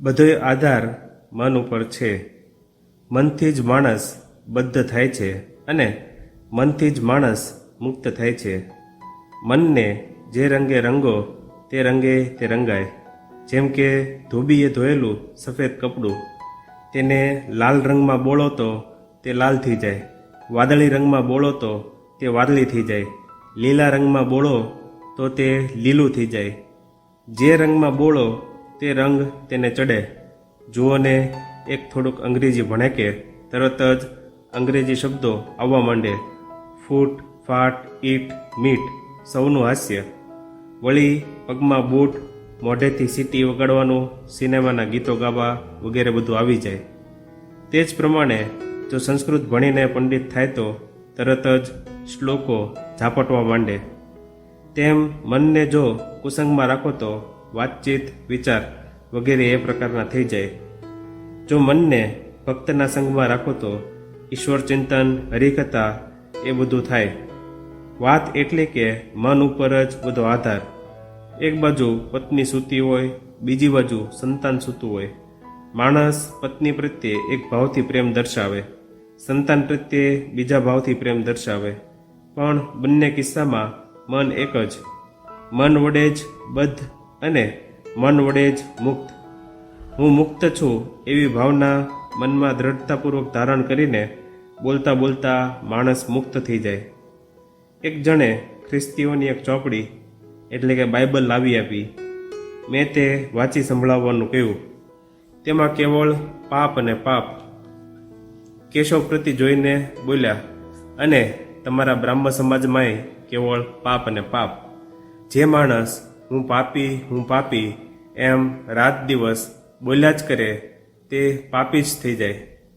બધોય આધાર મન ઉપર છે. મનથી જ માણસ બદ્ધ થાય છે અને મનથી જ માણસ મુક્ત થાય છે. મનને જે રંગે રંગો, તે રંગે તે રંગાય. જેમ કે ધોબીએ ધોયેલું સફેદ કપડું, તેને લાલ રંગમાં બોળો તો તે લાલ થઈ જાય. વાદળી રંગમાં બોળો તો તે વાદળી થઈ જાય. લીલા રંગમાં બોળો તો તે લીલું થઈ જાય. જે રંગમાં બોળો તે રંગ તેને ચડે. જુઓને એક થોડુંક અંગ્રેજી ભણે કે, તરત જ અંગ્રેજી શબ્દો આવવા માંડે. ફૂટ, ફાટ, ઈટ, મીટ, સૌનું હાસ્ય. વળી પગમાં બૂટ, મોઢેથી સીટી વગાડવાનું, સિનેમાના ગીતો ગાવા વગેરે બધું આવી જાય. તે જ પ્રમાણે જો સંસ્કૃત ભણીને પંડિત થાય તો તરત જ શ્લોકો ઝાપટવા માંડે. તેમ મનને જો કુસંગમાં રાખો તો વાતચીત, વિચાર વગેરે એ પ્રકારના થઈ જાય. જો મનને ભક્તના સંગમાં રાખો તો ઈશ્વર ચિંતન, હરિકથા એ બધું થાય. વાત એટલે કે મન ઉપર જ બધો આધાર. એક બાજુ પત્ની સૂતી હોય, બીજી બાજુ સંતાન સૂતું હોય. માણસ પત્ની પ્રત્યે એક ભાવથી પ્રેમ દર્શાવે. સંતાન પ્રત્યે બીજા ભાવથી પ્રેમ દર્શાવે. પણ બંને કિસ્સામાં મન એક જ. મન વડે જ બદ્ધ અને મન વડે જ મુક્ત. હું મુક્ત છું એવી ભાવના મનમાં દ્રઢતાપૂર્વક ધારણ કરીને બોલતા બોલતા માણસ મુક્ત થઈ જાય. એક જણે ખ્રિસ્તીઓની એક ચોપડી, એટલે કે બાઇબલ લાવી આપી. મેં તે વાંચી સંભળાવવાનું કહ્યું. તેમાં કેવળ પાપ અને પાપ. કેશવ પ્રતિ જોઈને બોલ્યા, અને તમારા બ્રાહ્મ સમાજમાંય કેવળ પાપ અને પાપ. જે માણસ હું પાપી હું પાપી, એમ રાત દિવસ બોલ્યા જ કરે, તે પાપી જ થઈ જાય.